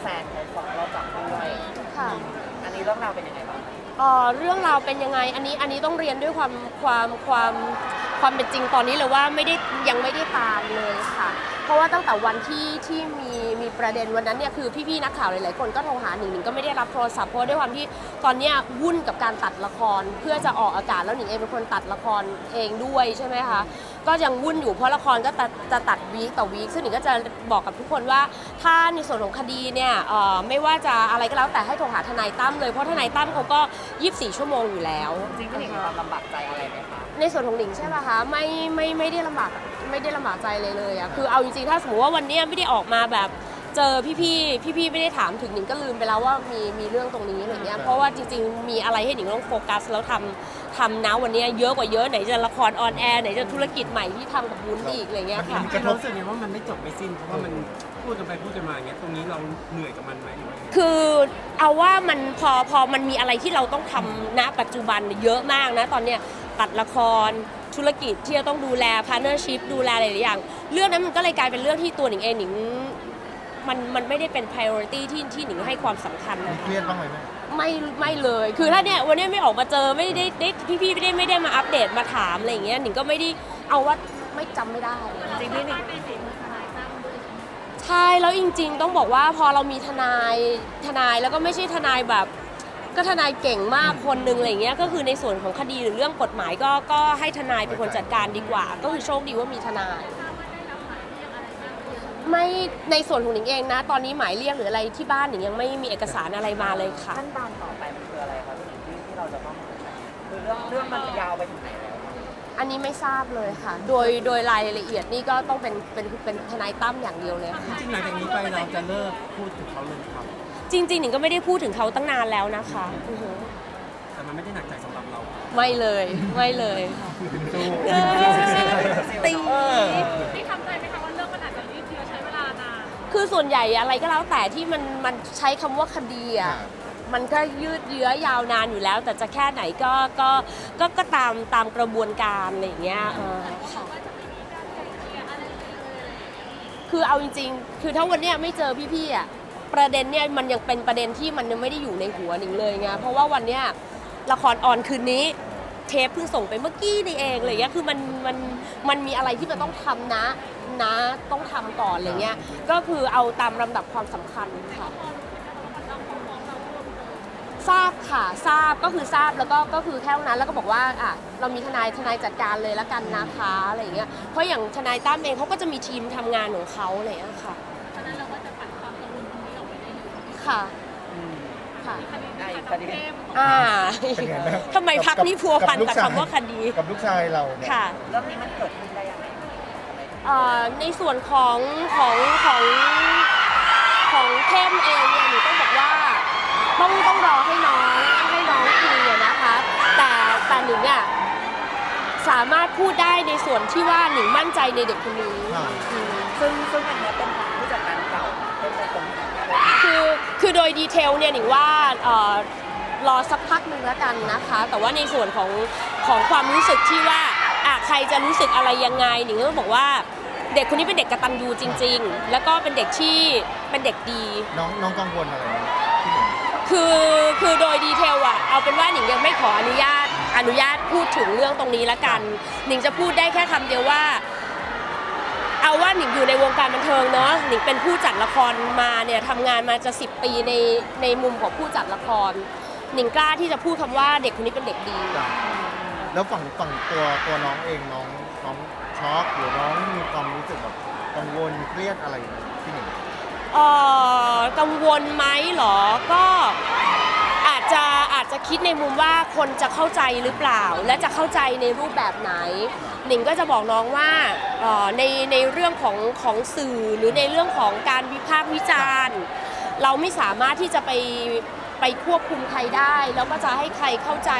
แซนเขาฟ้องเราจับด้วยค่ะ อันนี้เรื่องราวเป็นยังไงบ้างเอ่อเรื่องราวเป็นยังไงอันนี้อันนี้ต้องเรียนด้วยความความความความเป็นจริงตอนนี้เลยว่าไม่ได้ยังไม่ได้ตามเลยค่ะ เพราะว่าตั้งแต่วันที่ที่มีมีประเด็นวันนั้นเนี่ยคือพี่ๆนักข่าวหลายๆคนก็โทรหาหนิงหนิงก็ไม่ได้รับโทรศัพท์เพราะว่าด้วยความที่ตอนเนี้ยวุ่นกับการตัดละครเพื่อจะออกอากาศแล้วหนิงเองเป็นคนตัดละครเองด้วยใช่ไหมคะ ก็ยังวุ่นอยู่เพราะละครก็ตัดจะตัดวีคต่อวีคซึ่งหนิงก็จะบอกกับทุกคนว่าถ้าในส่วนของคดีเนี่ยเอ่อไม่ว่าจะอะไรก็แล้วแต่ให้โทรหาทนายตั้มเลยเพราะทนายตั้มเขาก็ 24 ชั่วโมงอยู่แล้ว จริงๆพี่หนิงมีความลำบากใจอะไรไหมคะ ในส่วนของหนิงใช่ป่ะคะไม่ไม่ไม่ได้ลำบากไม่ได้ลำบากใจเลยเลยอะคือเอาจริงๆถ้าสมมติว่าวันเนี้ยไม่ได้ออกมาแบบ เจอพี่ๆ พี่ๆ ไม่ได้ถามถึงหนิงก็ลืมไปแล้วว่ามีมีเรื่องตรงนี้อะไรเงี้ย เพราะว่าจริงๆ มีอะไรให้หนิงต้องโฟกัสแล้วทำทำนะวันเนี้ยเยอะกว่าเยอะไหนจะละครออนแอร์ไหนจะธุรกิจใหม่ที่ทำกับวุ้นอีกอะไรเงี้ยค่ะ มันกระทบรู้สึกไงว่ามันไม่จบไม่สิ้นเพราะว่ามันพูดกันไปพูดกันมาอย่างเงี้ยตรงนี้เราเหนื่อยกับมันไหมหรือว่ายังไงคือเอาว่ามันพอพอมันมีอะไรที่เราต้องทำณปัจจุบันเยอะมากนะ ตอนเนี้ยตัดละครธุรกิจที่จะต้องดูแลพาร์เนอร์ชิพดูแลหลายๆอย่าง เรื่องนั้นมันก็เลยกลายเป็นเรื่องที่ตัวหนิงเองหนิง มันมันไม่ได้เป็น priority ที่ที่หนิงให้ความสำคัญมันนะเคคะ รียดบ้างไหมแม่ไม่ไม่เลย คือถ้าเนี่ยวันเนี้ยไม่ออกมาเจอไม่ได้ได้พี่ๆไม่ได้ไม่ได้มาอัปเดตมาถามอะไรอย่างเงี้ยหนิงก็ไม่ได้เอาว่าไม่จำไม่ได้ จริงๆพี่หนิงใช่ แล้วจริง ๆ ต้องบอกว่าพอเรามีทนายทนายแล้วก็ไม่ใช่ทนายแบบ ก็ทนายเก่งมากคนหนึ่งอะไรเงี้ยก็คือในส่วนของคดีหรือเรื่องกฎหมายก็ก็ให้ทนายเป็นคนจัดการดีกว่า ก็คือโชคดีว่ามีทนาย ไม่ในส่วนของหนิงเองนะ ตอนนี้หมายเรียกหรืออะไรที่บ้านหนิงยังไม่มีเอกสารอะไรมาเลยค่ะ ขั้นตอนต่อไปมันคืออะไรคะพี่หนิงที่ที่เราจะต้องคือเรื่องเรื่องมันยาวไปถึงไหนแล้วอันนี้ไม่ทราบเลยค่ะ โดยโดยรายละเอียดนี่ก็ต้องเป็นเป็นเป็นทนายตั้มอย่างเดียวเลยค่ะ จริงๆหลังจากนี้ไปเราจะเลิกพูดถึงเขาเลยครับ จริงๆหนิงก็ไม่ได้พูดถึงเขาตั้งนานแล้วนะคะอือฮึแต่มันไม่ได้หนักใจสำหรับเราไม่เลยไม่เลยค่ะ สู้เออตีพี่ทำใจไหม คือส่วนใหญ่อะไรก็แล้วแต่ที่มันมันใช้คำว่าคดีอะอ่ามันก็ยืดเยื้อยาวนานอยู่แล้ว แต่จะแค่ไหนก็ก็ก็ก็ตามตามกระบวนการอะไรอย่างเงี้ยเออค่ะคือเอาจริงๆ คือถ้าวันเนี้ยไม่เจอพี่ๆอะประเด็นเนี่ยมันยังเป็นประเด็นที่มันยังไม่ได้อยู่ในหัวหนิงเลยไงเพราะว่าวันเนี้ยละครออนคืนนี้ เทปเพิ่งส่งไปเมื่อกี้นี่เองอะไรเงี้ยคือมันมันมันมีอะไรที่มันต้องทำนะนะต้องทำก่อนอะไรเงี้ยก็คือเอาตามลำดับความสำคัญค่ะ ทราบค่ะทราบก็คือทราบแล้วก็ก็คือแค่นั้นแล้วก็บอกว่าอะเรามีทนายทนายจัดการเลยแล้วกันนะคะอะไรอย่างเงี้ยเพราะอย่างทนายตั้มเองเขาก็จะมีทีมทำงานของเขาอะไรอย่างเงี้ยค่ะฉะนั้นเราก็จะปัดความกังวลตรงนี้ออกไปได้เลยค่ะ ค่ะคดีได้นี้คดีเข้มอ่าเป็นไงบ้างทำไมพักนี้พัวพันกับลูชยคำว่าคดีกับลูกชายเราเนี่ยค่ะเรื่องนี้มันเกิดขึ้นได้ยังไงเอ่อในส่วนของของของของเข้มเองเนี่ยหนูต้องบอกว่าต้องต้องรอให้น้องให้น้องคุยอะนะคะ แต่แต่หนิงอะสามารถพูดได้ในส่วนที่ว่าหนิงมั่นใจในเด็กคนนี้อ่า อืมซึ่งซึ่งอันเนี้ยเป็นทางผู้จัดการเก่าเป็นในตรงนี้ คือคือโดยดีเทลเนี่ยหนิงว่าเอ่อรอสักพักหนึ่งแล้วกันนะคะ แต่ว่าในส่วนของของความรู้สึกที่ว่าอะใครจะรู้สึกอะไรยังไงหนิงก็บอกว่าเด็กคนนี้เป็นเด็กกตัญญูจริง ๆ แล้วก็เป็นเด็กที่เป็นเด็กดี น้องน้องกังวลอะไรไหมพี่หนิงคือคือโดยดีเทลอะเอาเป็นว่าหนิงยังไม่ขออนุญาตอนุญาตพูดถึงเรื่องตรงนี้ละกัน หนิงจะพูดได้แค่คำเดียวว่า เอาว่าหนิงอยู่ในวงการบันเทิงเนาะหนิงเป็นผู้จัดละครมาเนี่ยทำงานมาจะ 10 ปีในในมุมของผู้จัดละคร หนิงกล้าที่จะพูดคำว่าเด็กคนนี้เป็นเด็กดี จ้ะแล้วฝั่งฝั่งตัวตัวน้องเองน้องน้องช็อกหรือน้องมีความรู้สึกแบบกังวลเครียดอะไรไหมพี่หนิงเอ่อกังวลไหมเหรอ ก็อาจจะอา จะคิดในมุมว่าคนจะเข้าใจหรือเปล่า และจะเข้าใจในรูปแบบไหน หนิงก็จะบอกน้องว่าในในเรื่องของของสื่อหรือในเรื่องของการวิพากษ์วิจารณ์ เราไม่สามารถที่จะไปไปควบคุมใครได้ แล้วก็จะให้ใครเข้าใจ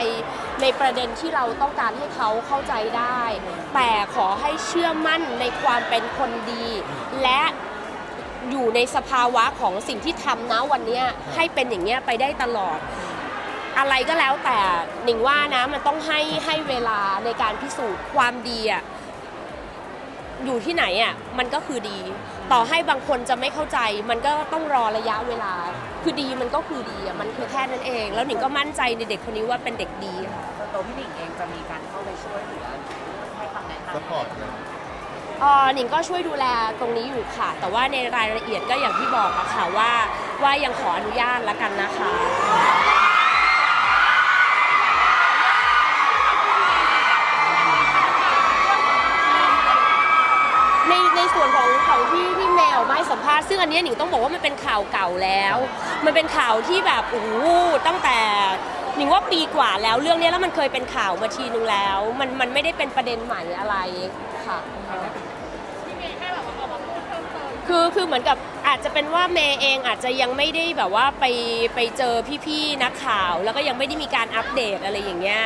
ในประเด็นที่เราต้องการให้เขาเข้าใจได้ แต่ขอให้เชื่อมั่นในความเป็นคนดี และอยู่ในสภาวะของสิ่งที่ทำนะวันนี้ให้เป็นอย่างเงี้ยไปได้ตลอด อะไรก็แล้วแต่หนิงว่านะมันต้องให้ให้เวลาในการพิสูจน์ความดีอะอยู่ที่ไหนอะมันก็คือดี ต่อให้บางคนจะไม่เข้าใจ มันก็ต้องรอระยะเวลา คือดีมันก็คือดีอะมันคือแค่นั้นเอง แล้วหนิงก็มั่นใจในเด็กคนนี้ว่าเป็นเด็กดีค่ะส่วนตัวพี่หนิงเองจะมีการเข้าไปช่วยเหลือให้คำแนะนำสปอร์ตเลยเอ่อหนิงก็ช่วยดูแลตรงนี้อยู่ค่ะ แต่ว่าในรายละเอียดก็อย่างที่บอกอะค่ะว่าว่ายังขออนุญาตแล้วกันนะคะ วนของของที่ที่แมวมาให้สัมภาษณ์ซึ่งอันเนี้ยหนิงต้องบอกว่ามันเป็นข่าวเก่าแล้ว มันเป็นข่าวที่แบบโอ้โหตั้งแต่หนิงว่าปีกว่าแล้วเรื่องเนี้ยแล้วมันเคยเป็นข่าวมาทีนึงแล้ว มันมันไม่ได้เป็นประเด็นใหม่อะไรค่ะ พี่เมย์แค่แบบว่าออกมาพูดเพิ่มเติมคือคือเหมือนกับ อาจจะเป็นว่าเมย์เองอาจจะยังไม่ได้แบบว่าไปไปเจอพี่ๆนักข่าว แล้วก็ยังไม่ได้มีการอัปเดตอะไรอย่างเงี้ย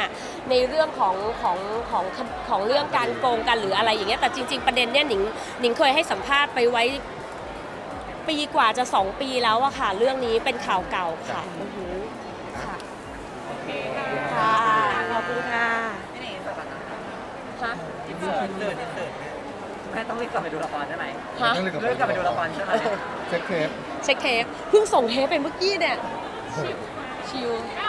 ในเรื่องของของของของเรื่องการโกงกันหรืออะไรอย่างเงี้ยแต่จริง ๆประเด็นเนี้ยหนิงหนิงเคยให้สัมภาษณ์ไปไว้ปีกว่าจะสองปีแล้วอะค่ะ เรื่องนี้เป็นข่าวเก่าค่ะอือหือค่ะโอเคค่ะขอบคุณค่ะพี่หนิงสักก่อนนะฮะ อินเสิร์ตเสิร์ตอินเสิร์ตแม่ต้องรีบกลับไปดูละครใช่ไหมฮะต้องเลยกับเริ่มกลับไปดูละครใช่ไหม เช็คเทปเช็คเทปเพิ่งส่งเทปไปเมื่อกี้เนี่ย โอ้โห ชิวก็